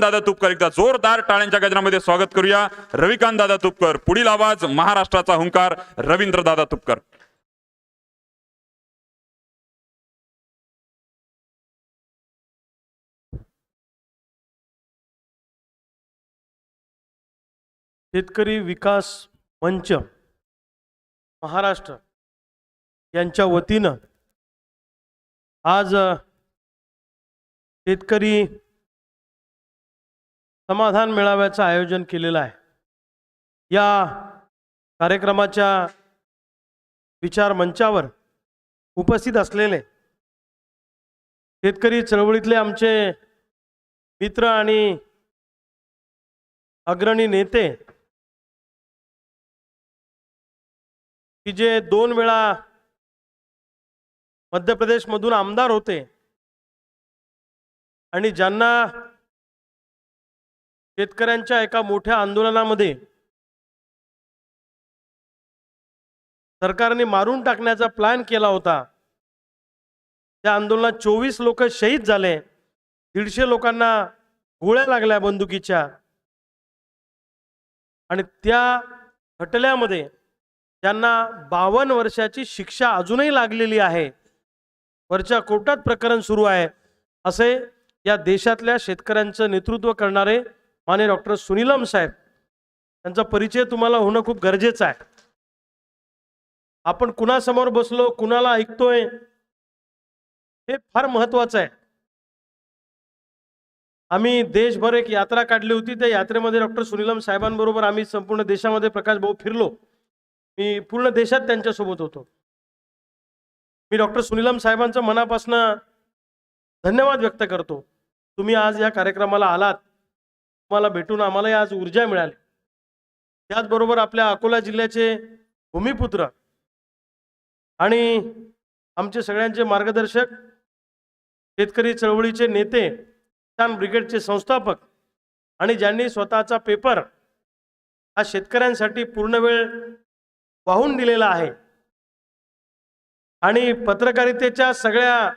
दादा तुपकर एकदा जोरदार टाळ्यांच्या गजरामध्ये स्वागत करूया. रविकांत दादा तुपकर पुढील आवाज महाराष्ट्राचा हुंकार रवींद्र दादा तुपकर. शेतकरी विकास मंच महाराष्ट्र यांच्या वतीनं आज शेतकरी समाधान मेळाव्याचं आयोजन केलेलं आहे. या कार्यक्रमाच्या विचार मंचावर उपस्थित असलेले शेतकरी चळवळीतले आमचे मित्र आणि अग्रणी नेते की जे दोन वेळा मध्य प्रदेशमधून आमदार होते आणि ज्यांना शेतकऱ्यांच्या एका मोठ्या आंदोलनामध्ये सरकारने मारून टाकण्याचा प्लॅन केला होता. त्या आंदोलनात चोवीस लोक शहीद झाले. दीडशे लोकांना गोळ्या लागल्या बंदुकीच्या. आणि त्या खटल्यामध्ये त्यांना बावन्न वर्षाची शिक्षा अजूनही लागलेली आहे. वरच्या कोर्टात प्रकरण सुरू आहे. असे या देशातल्या शेतकऱ्यांचं नेतृत्व करणारे माने डॉक्टर सुनीलम साहेब त्यांचा परिचय तुम्हाला होणं खूप गरजेचं आहे. आपण कुणासमोर बसलो कुणाला ऐकतोय हे फार महत्वाचं आहे. आम्ही देशभर एक यात्रा काढली होती त्या यात्रेमध्ये डॉक्टर सुनीलम साहेबांबरोबर आम्ही संपूर्ण देशामध्ये प्रकाश भाऊ फिरलो. मी पूर्ण देशात त्यांच्यासोबत होतो. मी डॉक्टर सुनीलम साहेबांचं मनापासून धन्यवाद व्यक्त करतो. तुम्ही आज या कार्यक्रमाला आलात. तुम्हाला भेटून आम्हालाही आज ऊर्जा मिळाली. त्याचबरोबर आपल्या अकोला जिल्ह्याचे भूमिपुत्र आणि आमचे सगळ्यांचे मार्गदर्शक शेतकरी चळवळीचे नेते किसान ब्रिगेडचे संस्थापक आणि ज्यांनी स्वतःचा पेपर हा शेतकऱ्यांसाठी पूर्ण वेळ वाहून दिलेला आहे. आणि पत्रकारितेच्या सगळ्या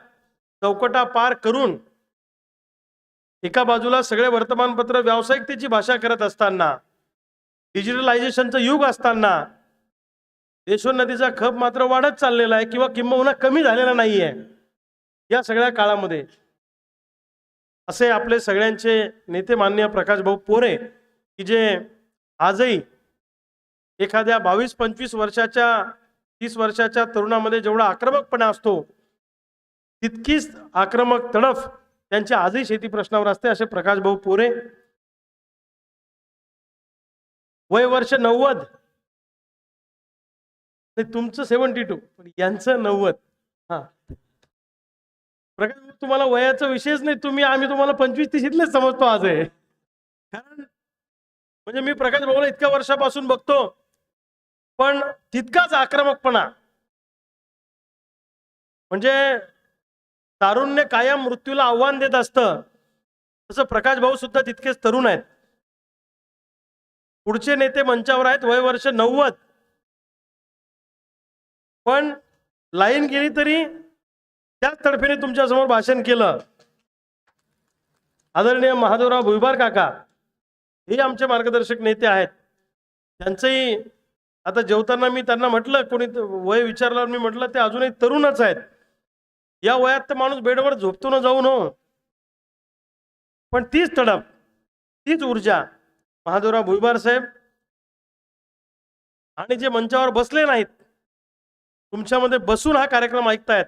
चौकटा पार करून एका बाजूला सगळे वर्तमानपत्र व्यावसायिकतेची भाषा करत असताना डिजिटलायझेशनचं युग असताना देशोन्नतीचा खप मात्र वाढत चाललेला आहे किंवा किंबहुना कमी झालेला नाही आहे या सगळ्या काळामध्ये. असे आपले सगळ्यांचे नेते मान्य प्रकाश भाऊ पोरे की जे आजही एखाद्या बावीस पंचवीस वर्षाच्या तीस वर्षाच्या तरुणामध्ये जेवढा आक्रमकपणा असतो तितकीच आक्रमक तडफ त्यांच्या आजही शेती प्रश्नावर असते असे प्रकाश भाऊ पोरे. वय वर्ष नव्वद. तुमचं सेव्हन्टी टू पण यांचं नव्वद. हा. प्रकाश भाऊ, तुम्हाला वयाचा विषयच नाही तुम्ही आम्ही तुम्हाला पंचवीस तीस समजतो आज आहे कारण म्हणजे मी प्रकाश भाऊला इतक्या वर्षापासून बघतो पण तितकाच आक्रमकपणा. म्हणजे तारुण्य कायम मृत्यूला आव्हान देत असतं. तसं प्रकाश भाऊ सुद्धा तितकेच तरुण आहेत. पुढचे नेते मंचावर आहेत वय वर्ष नव्वद. पण लाईन गेली तरी त्याच तडफेने तुमच्यासमोर भाषण केलं. आदरणीय महादेवराव भुईबार काका हे आमचे मार्गदर्शक नेते आहेत. त्यांचंही आता जेवताना मी त्यांना म्हटलं कोणी वय विचारल्यावर मी म्हटलं ते अजूनही तरुणच आहेत. या वयात तर माणूस बेडवर झोपतो ना जाऊ न हो. पण तीच तडप तीच ऊर्जा महादेवराव भुईबार साहेब आणि जे मंचावर बसले नाहीत तुमच्यामध्ये बसून हा कार्यक्रम ऐकतायत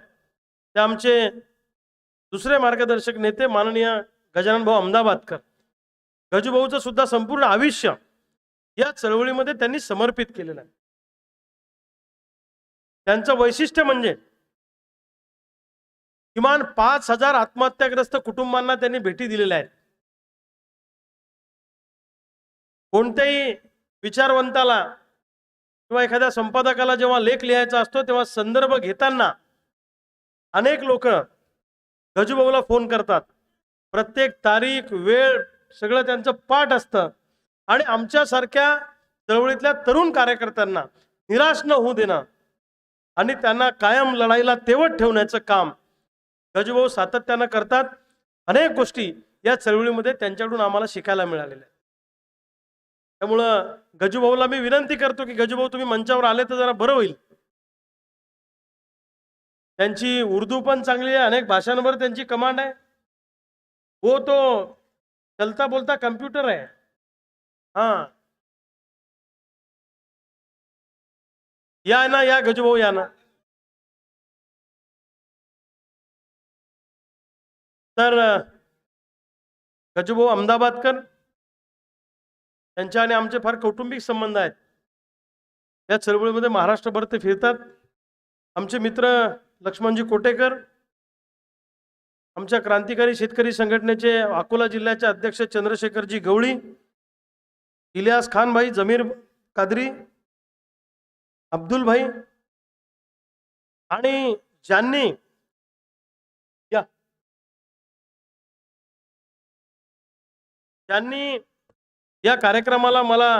ते आमचे दुसरे मार्गदर्शक नेते माननीय गजानन भाऊ अहमदाबादकर. गजूभाऊचं सुद्धा संपूर्ण आयुष्य या चळवळीमध्ये त्यांनी समर्पित केलेलं आहे. त्यांचं वैशिष्ट्य म्हणजे किमान पाच हजार आत्महत्याग्रस्त कुटुंबांना त्यांनी भेटी दिलेल्या आहेत. कोणत्याही विचारवंताला किंवा एखाद्या संपादकाला जेव्हा लेख लिहायचा असतो तेव्हा संदर्भ घेताना अनेक लोक गजूभाऊला फोन करतात. प्रत्येक तारीख वेळ सगळं त्यांचं पाठ असतं. आणि आमच्यासारख्या चळवळीतल्या तरुण कार्यकर्त्यांना निराश न होऊ देणं आणि त्यांना कायम लढाईला तेवत ठेवण्याचं काम गजूभाऊ सातत्यानं करतात. अनेक गोष्टी या चळवळीमध्ये त्यांच्याकडून आम्हाला शिकायला मिळालेल्या त्यामुळं गजूभाऊला मी विनंती करतो की गजूभाऊ तुम्ही मंचावर आले तर जरा बरं होईल. त्यांची उर्दू पण चांगली आहे अनेक भाषांवर त्यांची कमांड आहे. हो तो चलता बोलता कम्प्युटर आहे. हा. या ना या गजूभाऊ या ना. तर गजूभाऊ अहमदाबादकर त्यांच्या आणि आमचे फार कौटुंबिक संबंध आहेत. या चळवळीमध्ये महाराष्ट्रभर ते फिरतात. आमचे मित्र लक्ष्मणजी कोटेकर आमच्या क्रांतिकारी शेतकरी संघटनेचे अकोला जिल्ह्याचे अध्यक्ष चंद्रशेखरजी गवळी इलियास खान भाई जमीर कादरी अब्दुल भाई आणि ज्यांनी त्यांनी या कार्यक्रमाला मला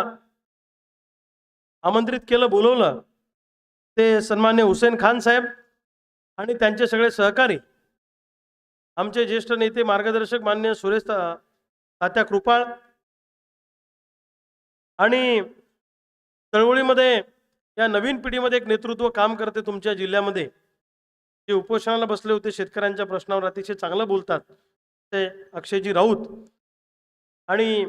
आमंत्रित केलं बोलवलं. ते सन्मान्य हुसेन खान साहेब आणि त्यांचे सगळे सहकारी. आमचे ज्येष्ठ नेते मार्गदर्शक मान्य सुरेश तात्या कृपाळ आणि चळवळीमध्ये या नवीन पिढीमध्ये एक नेतृत्व काम करते तुमच्या जिल्ह्यामध्ये. जे उपोषणाला बसले होते शेतकऱ्यांच्या प्रश्नावर अतिशय चांगलं बोलतात ते अक्षयजी राऊत. आणि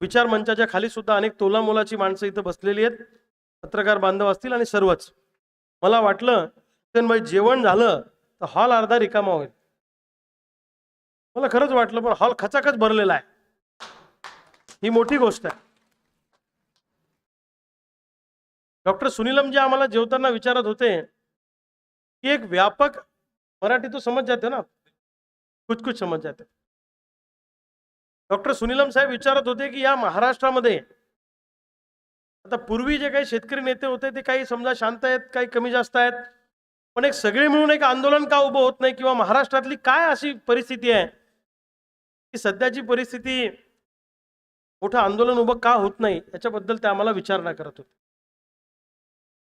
विचार मंचाच्या खाली सुद्धा अनेक तोलामोलाची माणसं इथं बसलेली आहेत. पत्रकार बांधव असतील आणि सर्वच. मला वाटलं भाई जेवण झालं तर हॉल अर्धा रिकामा होईल. मला खरंच वाटलं पण हॉल खचाखच भरलेला आहे. ही मोठी गोष्ट आहे. डॉक्टर सुनीलम जे आम्हाला जेवताना विचारत होते की एक व्यापक मराठी तो समज जाते ना. कुछ कुछ समज जाते. डॉक्टर सुनीलम साहेब विचारत होते की या महाराष्ट्रामध्ये आता पूर्वी जे काही शेतकरी नेते होते ते काही समजा शांत आहेत काही कमी जास्त आहेत पण एक सगळे मिळून एक आंदोलन का उभं होत नाही किंवा महाराष्ट्रातली काय अशी परिस्थिती आहे की सध्याची परिस्थिती मोठं आंदोलन उभं का होत नाही याच्याबद्दल ते आम्हाला विचारणा करत होते.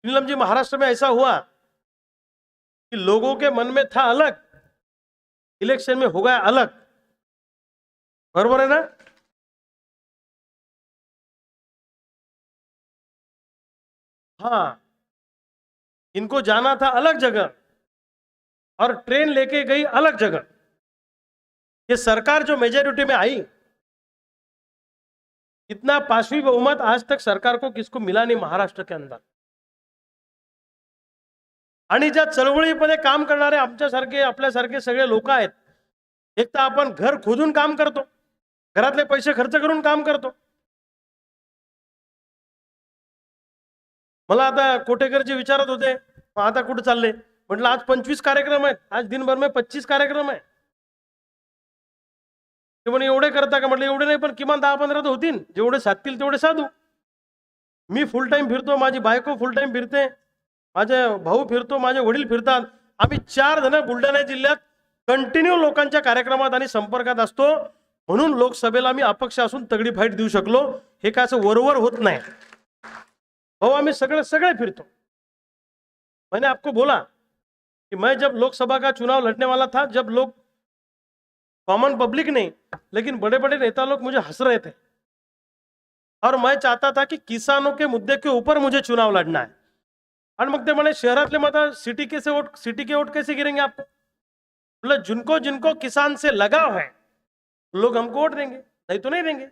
सुनीलमजी महाराष्ट्र में ऐसा हुआ कि लोगों के मन में था अलग इलेक्शन में हो गया अलग बरोबर आहे ना? हाँ. इनको जाना था अलग जगह और ट्रेन लेके गई अलग जगह। ये सरकार जो मेजोरिटी में आई इतना पांचवी बहुमत आज तक सरकार को किसको मिला नहीं महाराष्ट्र के अंदर? आणि ज्या चळवळीमध्ये काम करणारे आमच्यासारखे आपल्यासारखे सगळे लोक आहेत एक तर आपण घर खोदून काम करतो. घरातले पैसे खर्च करून काम करतो. मला आता कोटेकरचे विचारत होते आता कुठे चालले? म्हटलं आज पंचवीस कार्यक्रम आहेत. आज दिनभर मे पच्चीस कार्यक्रम आहे. ते म्हणे एवढे करता का? म्हटलं एवढे नाही पण किमान दहा पंधरा तर होतील. जेवढे साधतील तेवढे साधू. मी फुल टाईम फिरतो माझी बायको फुल टाईम फिरते माझे भाऊ फिरतो माझे वडील फिरतात. आम्ही चार जण बुलढाणा जिल्ह्यात कंटिन्यू लोकांच्या कार्यक्रमात आणि संपर्कात असतो. म्हणून लोकसभेला मी अपक्ष असून तगडी फाईट देऊ शकलो. हे काय असं वरवर होत नाही. भाऊ आम्ही सगळे सगळे फिरतो. मैंने आपको बोला कि मैं जब लोकसभा का चुनाव लड़ने वाला था जब लोग कॉमन पब्लिक नहीं लेकिन बड़े बड़े नेता लोग मुझे हंस रहे थे। और मैं चाहता था कि किसानों के मुद्दे के ऊपर मुझे चुनाव लड़ना है। और मग ते म्हणे शहरातले मत सिटी के से वोट सिटी के वोट कैसे गिरेंगे आपको मतलब जिनको जिनको किसान से लगाव है लोक हमको वोट देंगे नाही तो नाही देंगे।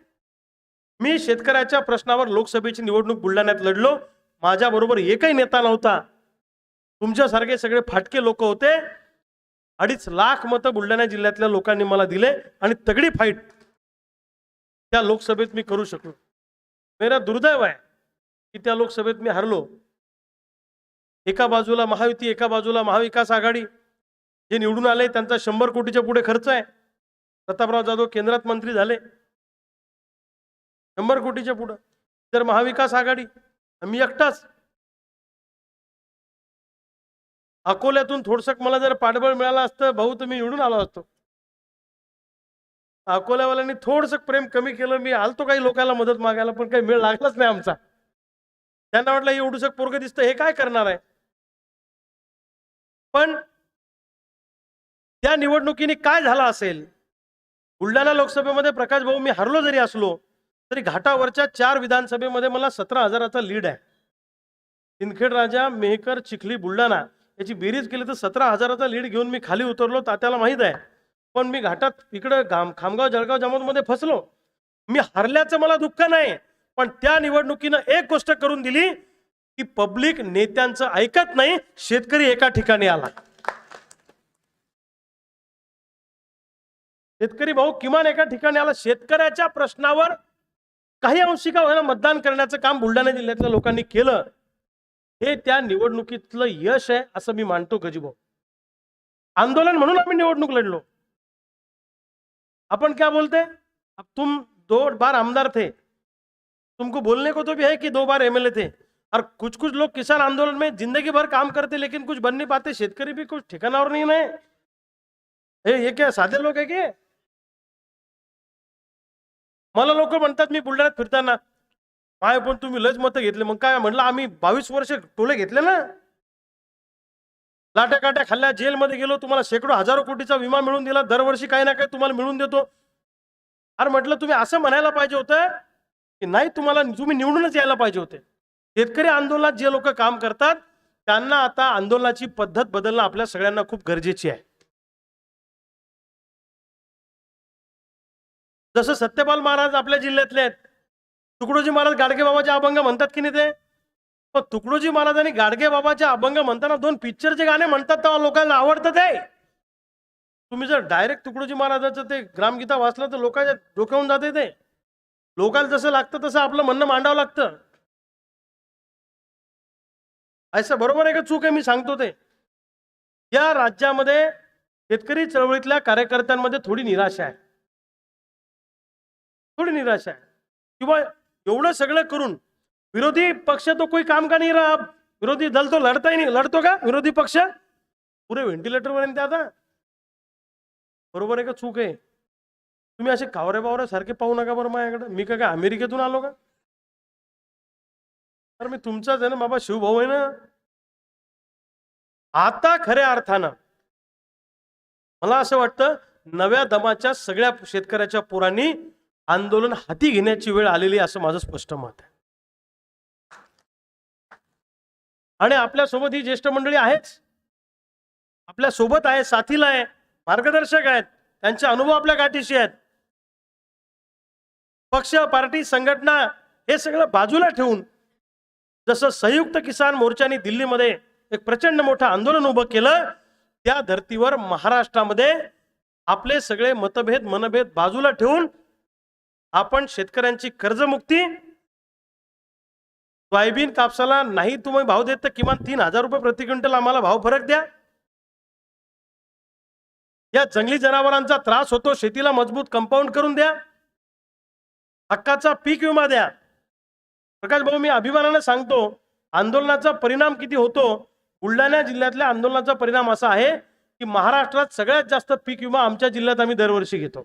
मी शेतकऱ्याच्या प्रश्नावर लोकसभेची निवडणूक बुलढाण्यात लढलो माझ्याबरोबर एकही नेता नव्हता. तुमच्यासारखे सगळे फाटके लोक होते. अडीच लाख मतं बुलढाणा जिल्ह्यातल्या लोकांनी मला दिले आणि तगडी फाईट त्या लोकसभेत मी करू शकलो. मेरा दुर्दैव आहे की त्या लोकसभेत मी हरलो. एका बाजूला महायुती एका बाजूला महाविकास आघाडी. जे निवडून आले त्यांचा शंभर कोटीच्या पुढे खर्च आहे. प्रतापराव जाधव केंद्रात मंत्री झाले. शंभर कोटीच्या पुढं. तर महाविकास आघाडी. मी एकटाच. अकोल्यातून थोडसं मला जर पाठबळ मिळालं असतं भाऊ तर मी निवडून आलो असतो. अकोल्यावाल्यांनी थोडस प्रेम कमी केलं मी आलतो काही लोकांना मदत मागायला पण काही मेळ लागलाच नाही आमचा. त्यांना वाटलं एवढूसं पोरग दिसतं हे काय करणार आहे? पण त्या निवडणुकीने काय झालं असेल? बुलढाणा लोकसभेमध्ये प्रकाश भाऊ मी हरलो जरी असलो तरी घाटावरच्या चार विधानसभेमध्ये मला सतरा हजाराचा लीड आहे. सिंदखेड राजा मेहकर चिखली बुलढाणा याची बेरीज केली तर सतरा हजाराचा लीड घेऊन मी खाली उतरलो तात्याला माहीत आहे. पण मी घाटात इकडं घाम खामगाव जळगाव जामोदमध्ये फसलो. मी हरल्याचं मला दुःख नाही पण त्या निवडणुकीनं एक गोष्ट करून दिली की पब्लिक नेत्यांचं ऐकत नाही शेतकरी एका ठिकाणी आला. शेतकरी भाऊ किमान एका ठिकाणी आला शेतकऱ्याच्या प्रश्नावर काही अंशी का होईना मतदान करण्याचं काम बुलढाणा जिल्ह्यातल्या लोकांनी केलं. हे त्या निवडणुकीतलं यश आहे असं मी मानतो गजीभाऊ. आंदोलन म्हणून आम्ही निवडणूक लढलो. अपन क्या बोलते? अब तुम दो बार आमदार थे. तुमको बोलने को तो भी है कि दो बार एमएलए थे. और कुछ कुछ लोग किसान आंदोलन में जिंदगी भर काम करते लेकिन कुछ बन नहीं पाते शेतकरी भी कुछ ठिकाणावर नहीं है. हे ये क्या साधे लोक आहे की मला लोक म्हणतात मी बुलढाण्यात फिरताना माय पण तुम्ही लज मतं घेतले. मग काय म्हणलं आम्ही बावीस वर्ष टोले घेतले ना? लाट्या काट्या खाल्ल्या जेलमध्ये गेलो तुम्हाला शेकडो हजारो कोटीचा विमा मिळून दिला दरवर्षी काही ना काही तुम्हाला मिळून देतो. अरे म्हटलं तुम्ही असं म्हणायला पाहिजे होतं की नाही तुम्हाला तुम्ही निवडूनच यायला पाहिजे होते. शेतकरी आंदोलनात जे लोक काम करतात त्यांना आता आंदोलनाची पद्धत बदलणं आपल्या सगळ्यांना खूप गरजेची आहे. जसं सत्यपाल महाराज आपल्या जिल्ह्यातले आहेत तुकडोजी महाराज गाडगे बाबाचे अभंग म्हणतात की नाही ते? पण तुकडोजी महाराजांनी गाडगे बाबाचे अभंग म्हणताना दोन पिक्चरचे गाणे म्हणतात तेव्हा लोकांना आवडतं ते. तुम्ही जर डायरेक्ट तुकडोजी महाराजाचं ते ग्रामगीता वाचलं तर लोकांच्या डोक्यावून जाते ते. लोकांना जसं लागतं तसं आपलं म्हणणं मांडावं लागतं. असं बरोबर आहे का चूक आहे? मी सांगतो ते. या राज्यामध्ये शेतकरी चळवळीतल्या कार्यकर्त्यांमध्ये थोडी निराशा आहे. थोडी निराशा आहे. किंवा एवढं सगळं करून विरोधी पक्ष तो कोई काम का नाही रहा विरोधी दल तो लढता ही नाही. लढतो का विरोधी पक्ष? पुरे व्हेंटिलेटर पर्यंत आता. बरोबर आहे का चूक आहे? तुम्ही असे कावरे बावरे सारखे पाहू नका बरं माझ्याकडे. मी का काय अमेरिकेतून आलो का? तर मी तुमचाच आहे ना बाबा शिवभाऊ आहे ना. आता खऱ्या अर्थानं मला असं वाटतं नव्या दमाच्या सगळ्या शेतकऱ्याच्या पोरांनी आंदोलन हाती घेण्याची वेळ आलेली असं माझं स्पष्ट मत आहे. आणि आपल्यासोबत ही ज्येष्ठ मंडळी आहेच. आपल्यासोबत आहे साथीला आहे मार्गदर्शक आहेत त्यांचे अनुभव आपल्या गाठीशी आहेत. पक्ष पार्टी संघटना हे सगळं बाजूला ठेवून जसं संयुक्त किसान मोर्चाने दिल्लीमध्ये एक प्रचंड मोठं आंदोलन उभं केलं त्या धर्तीवर महाराष्ट्रामध्ये आपले सगळे मतभेद मनभेद बाजूला ठेवून आपण शेतकऱ्यांची कर्जमुक्ती सोयाबीन कापसाला नाही तुम्ही भाव देत तर किमान तीन हजार रुपये प्रति क्विंटल आम्हाला भाव फरक द्या. या जंगली जनावरांचा त्रास होतो शेतीला मजबूत कंपाऊंड करून द्या. हक्काचा पीक विमा द्या. प्रकाश भाऊ मी अभिमानाने सांगतो आंदोलनाचा परिणाम किती होतो? बुलढाणा जिल्ह्यातल्या आंदोलनाचा परिणाम असा आहे की महाराष्ट्रात सगळ्यात जास्त पीक विमा आमच्या जिल्ह्यात आम्ही दरवर्षी घेतो.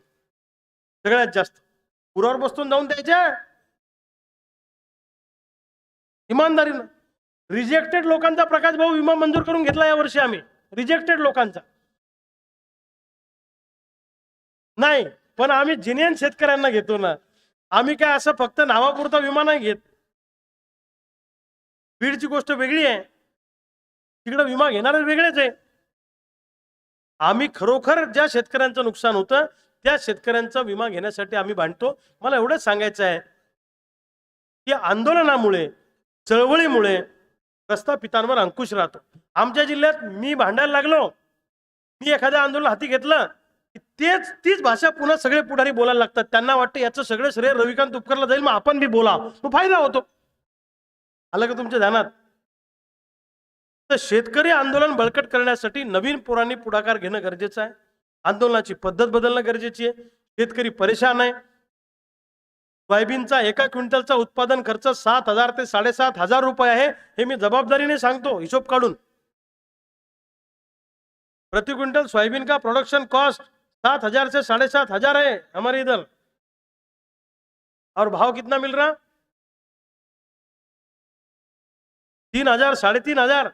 सगळ्यात जास्त. पुरावर बसतून जाऊन द्यायच्या इमानदारीनं. रिजेक्टेड लोकांचा प्रकाश भाऊ विमा मंजूर करून घेतला या वर्षी आम्ही. रिजेक्टेड लोकांचा. नाही पण आम्ही जिनियन शेतकऱ्यांना घेतो ना. आम्ही काय असं फक्त नावापुरता विमा नाही घेत. बीडची गोष्ट वेगळी आहे. तिकडे विमा घेणारे वेगळेच आहे. आम्ही खरोखर ज्या शेतकऱ्यांचं नुकसान होतं त्या शेतकऱ्यांचा विमा घेण्यासाठी आम्ही भांडतो मला एवढंच सांगायचं आहे की आंदोलनामुळे चळवळीमुळे प्रस्थापितांवर अंकुश राहतो. आमच्या जिल्ह्यात मी भांडायला लागलो. मी एखादं आंदोलन हाती घेतलं की तेच तीच भाषा पुन्हा सगळे पुढारी बोलायला लागतात. त्यांना वाटतं याचं सगळं श्रेय रविकांत उपकरला जाईल मग आपण बी बोला. तो फायदा होतो. आलं का तुमच्या ध्यानात? तर शेतकरी आंदोलन बळकट करण्यासाठी नवीन पोरांनी पुढाकार घेणं गरजेचं आहे. आंदोलनाची पद्धत बदलणं गरजेची आहे. शेतकरी परेशान आहे. सोयाबीनचा एका क्विंटलचा उत्पादन खर्च सात हजार ते साडेसात हजार रुपये आहे. हे मी जबाबदारीने सांगतो. हिशोब काढून. प्रति क्विंटल सोयाबीन का प्रोडक्शन कॉस्ट सात हजार से साडेसात हजार है हमारे इधर. और भाव कितना मिल रहा? तीन हजार साडेतीन हजार.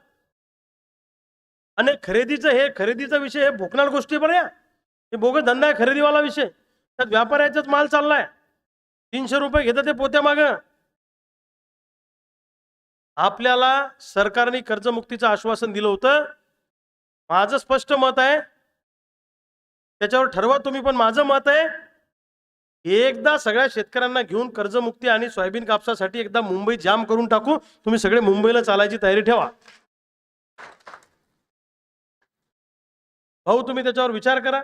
आणि खरेदीचं हे खरेदीचा विषय हे भोकणार गोष्टी पण या हे बोगस धंदा आहे खरेदीवाला विषय त्यात व्यापाऱ्याचाच माल चाललाय तीनशे रुपये घेतात ते पोत्या माग आपल्याला सरकारने कर्जमुक्तीचं आश्वासन दिलं होतं माझं स्पष्ट मत आहे त्याच्यावर ठरवा तुम्ही पण माझं मत आहे एकदा सगळ्या शेतकऱ्यांना घेऊन कर्जमुक्ती आणि सोयाबीन कापसासाठी एकदा मुंबई जाम करून टाकू तुम्ही सगळे मुंबईला चालायची तयारी ठेवा भाऊ तुम्ही त्याच्यावर विचार करा.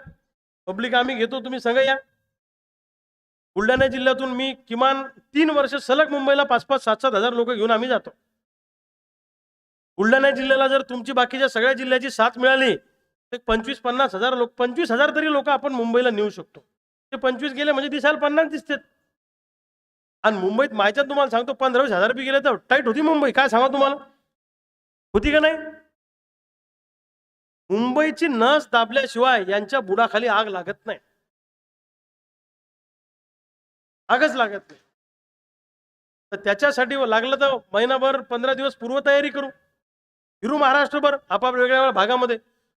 पब्लिक आम्ही घेतो तुम्ही सांगा या. बुलढाणा जिल्ह्यातून मी किमान तीन वर्ष सलग मुंबईला पाच पाच सात सात हजार लोक घेऊन आम्ही जातो. बुलढाणा जिल्ह्याला जर तुमची बाकीच्या सगळ्या जिल्ह्याची साथ मिळाली तर पंचवीस पन्नास हजार लोक पंचवीस हजार तरी लोक आपण मुंबईला नेऊ शकतो. ते पंचवीस गेले म्हणजे दिसायला पन्नास दिसतात. आणि मुंबईत मायच्यात तुम्हाला सांगतो पंधरावीस हजार बी गेले तर टाईट होती मुंबई. काय सांगा तुम्हाला? होती का नाही? मुंबईची नस दाबल्याशिवाय यांच्या बुडाखाली आग लागत नाही. आगच लागत नाही. तर त्याच्यासाठी लागलं तर महिनाभर पंधरा दिवस पूर्वतयारी करू. हिरू महाराष्ट्रभर आपापल्या वेगळ्या भागामध्ये.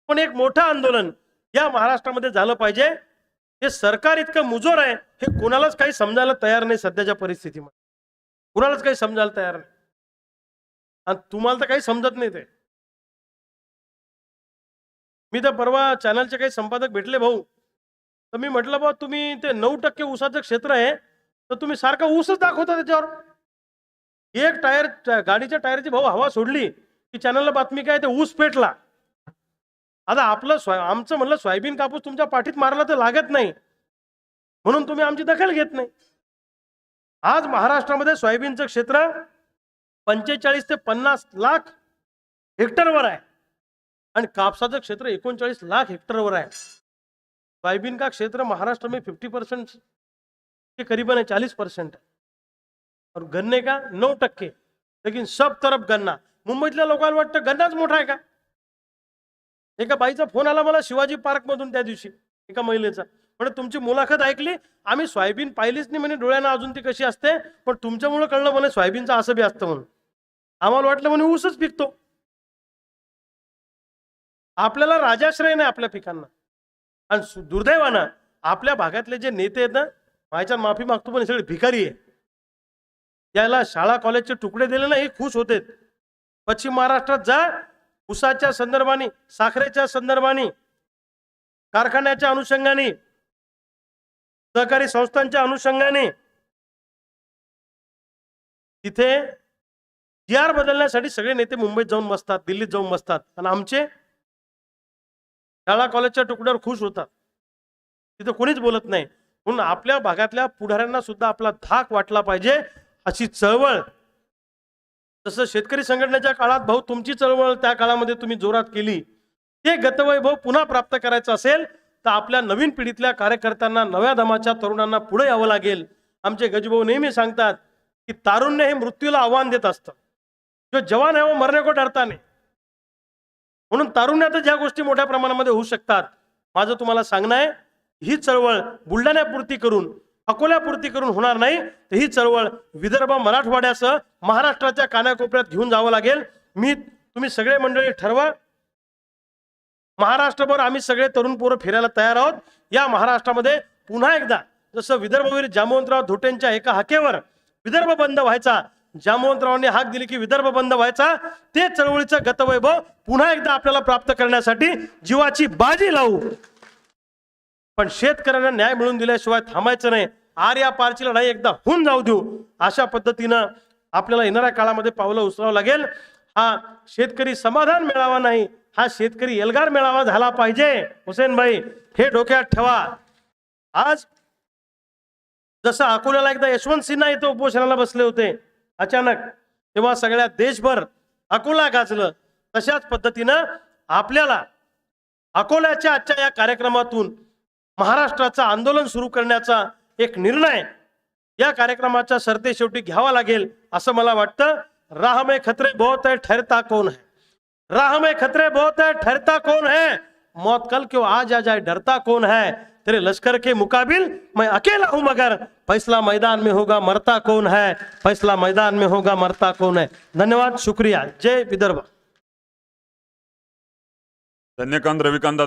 पण एक मोठं आंदोलन या महाराष्ट्रामध्ये झालं पाहिजे. हे सरकार इतकं मुजोर आहे हे कोणालाच काही समजायला तयार नाही सध्याच्या परिस्थितीमध्ये. कुणालाच काही समजायला तयार नाही. आणि तुम्हाला तर काही समजत नाही ते. मी तर परवा चॅनलचे काही संपादक भेटले भाऊ. तर मी म्हटलं बा तुम्ही ते नऊ टक्के ऊसाचं क्षेत्र आहे तर तुम्ही सारखा ऊसच दाखवता त्याच्यावर. एक टायर गाडीच्या टायरची भाऊ हवा सोडली की चॅनलला बातमी काय ते ऊस पेटला. आता आपलं सोय आमचं म्हणलं सोयाबीन कापूस तुमच्या पाठीत मारला तर लागत नाही. म्हणून तुम्ही आमची दखल घेत नाही. आज महाराष्ट्रामध्ये सोयाबीनचं क्षेत्र पंचेचाळीस ते पन्नास लाख हेक्टरवर आहे. आणि कापसाचं क्षेत्र एकोणचाळीस लाख हेक्टरवर आहे. सोयाबीन का क्षेत्र महाराष्ट्र में फिफ्टी परसेंट के करीबन है चालीस परसेंट और गन्ने का नऊ टक्के. लेकिन सब तरफ गन्ना. मुंबईतल्या लोकांना वाटतं गन्नाच मोठा आहे का? एका बाईचा फोन आला मला शिवाजी पार्क मधून त्या दिवशी एका महिलेचा. म्हणजे तुमची मुलाखत ऐकली? आम्ही सोयाबीन पाहिलीच नाही म्हणे. डोळ्यांना अजून ती कशी असते? पण तुमच्यामुळे कळलं म्हणे सोयाबीनचं असं बी असतं म्हणून. आम्हाला वाटलं म्हणे ऊसच पिकतो. आपल्याला राजाश्रय नाही आपल्या पिकांना. आणि दुर्दैवानं आपल्या भागातले जे नेते आहेत ना माझ्या माफी मागतो पण सगळे भिकारी आहे याला शाळा कॉलेजचे तुकडे दिले ना हे खुश होते. पश्चिम महाराष्ट्रात जा उसाच्या संदर्भाने साखरेच्या संदर्भाने कारखान्याच्या अनुषंगाने सहकारी संस्थांच्या अनुषंगाने तिथे जी आर बदलण्यासाठी सगळे नेते मुंबईत जाऊन बसतात दिल्लीत जाऊन बसतात. आणि आमचे शाळा कॉलेजच्या तुकड्यावर खुश होतात. तिथं कोणीच बोलत नाही. म्हणून आपल्या भागातल्या पुढाऱ्यांना सुद्धा आपला धाक वाटला पाहिजे अशी चळवळ. जसं शेतकरी संघटनेच्या काळात भाऊ तुमची चळवळ त्या काळामध्ये तुम्ही जोरात केली. ते गतवैभव पुन्हा प्राप्त करायचं असेल तर आपल्या नवीन पिढीतल्या कार्यकर्त्यांना नव्या दमाच्या तरुणांना पुढे यावं लागेल. आमचे गजभाऊ नेहमी सांगतात की तारुण्य हे मृत्यूला आव्हान देत असतं. जो जवान आहे वो मरणे को डरता नाही म्हणून तारुण्यातच ह्या गोष्टी मोठ्या प्रमाणामध्ये होऊ शकतात माझं तुम्हाला सांगणं आहे ही चळवळ बुलढाण्यापुरती करून अकोल्यापुरती करून होणार नाही तर ही चळवळ विदर्भ मराठवाड्यासह महाराष्ट्राच्या कानाकोपऱ्यात घेऊन जावं लागेल. मी तुम्ही सगळे मंडळी ठरवा. महाराष्ट्रभर आम्ही सगळे तरुण पोरं फिरायला तयार आहोत. या महाराष्ट्रामध्ये पुन्हा एकदा जसं विदर्भवीर जामवंतराव धोटेंच्या एका हाकेवर विदर्भ बंद व्हायचा जामवंतरावांनी हाक दिली की विदर्भ बंद व्हायचा. ते चळवळीचं गतवैभव पुन्हा एकदा आपल्याला प्राप्त करण्यासाठी जीवाची बाजी लावू. पण शेतकऱ्यांना न्याय मिळवून दिल्याशिवाय थांबायचं नाही. आर या पारची लढाई एकदा होऊन जाऊ देऊ. अशा पद्धतीनं आपल्याला येणाऱ्या काळामध्ये पावलं उचलावं लागेल. हा शेतकरी समाधान मिळावा नाही हा शेतकरी एल्गार मेळावा झाला पाहिजे. हुसेन भाई हे डोक्यात ठेवा. आज जसं अकोल्याला एकदा यशवंत सिन्हा इथं उपोषणाला बसले होते अचानक तेव्हा सगळ्या देशभर अकोला गाजलं. तशाच पद्धतीनं आपल्याला अकोल्याच्या आजच्या या कार्यक्रमातून महाराष्ट्राचं आंदोलन सुरू करण्याचा एक निर्णय या कार्यक्रमाच्या सरते शेवटी घ्यावा लागेल असं मला वाटतं. राह में खतरे बहुत है ठहरता कौन है? राह में खतरे बहुत है ठहरता कौन है? मौत कल क्यों आज आ जाए डरता कौन है? तेरे लश्कर के मुकाबिल मैं अकेला हूँ, मगर फैसला मैदान में होगा, मरता कौन है? फैसला मैदान में होगा, मरता कौन है? धन्यवाद, शुक्रिया। जय विदर्भ। धन्यकांत, रविकांत